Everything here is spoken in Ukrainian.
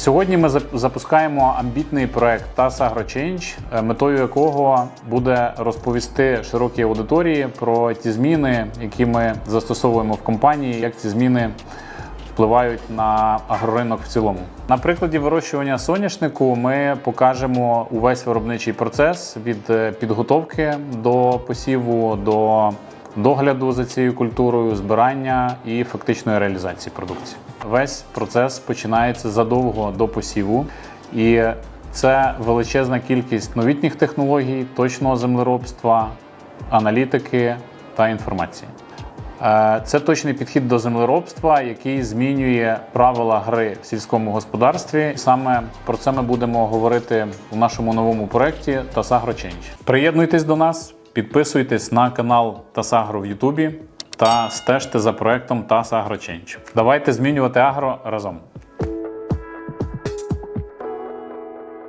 Сьогодні ми запускаємо амбітний проект TAS AgroChange, е, метою якого буде розповісти широкій аудиторії про ті зміни, які ми застосовуємо в компанії, як ці зміни впливають на агроринок в цілому. На прикладі вирощування соняшнику ми покажемо увесь виробничий процес від е, підготовки до посіву до догляду за цією культурою, збирання і фактичної реалізації продукції. Весь процес починається задовго до посіву, і це величезна кількість новітніх технологій, точного землеробства, аналітики та інформації. Е, Це точний підхід до землеробства, який змінює правила гри в сільському господарстві. Саме про це ми будемо говорити у нашому новому проєкті TAS AgroChange. Приєднуйтесь до нас, підписуйтесь на канал Тасагро в Ютубі та стежте за проектом Тасагро Change. Давайте змінювати агро разом.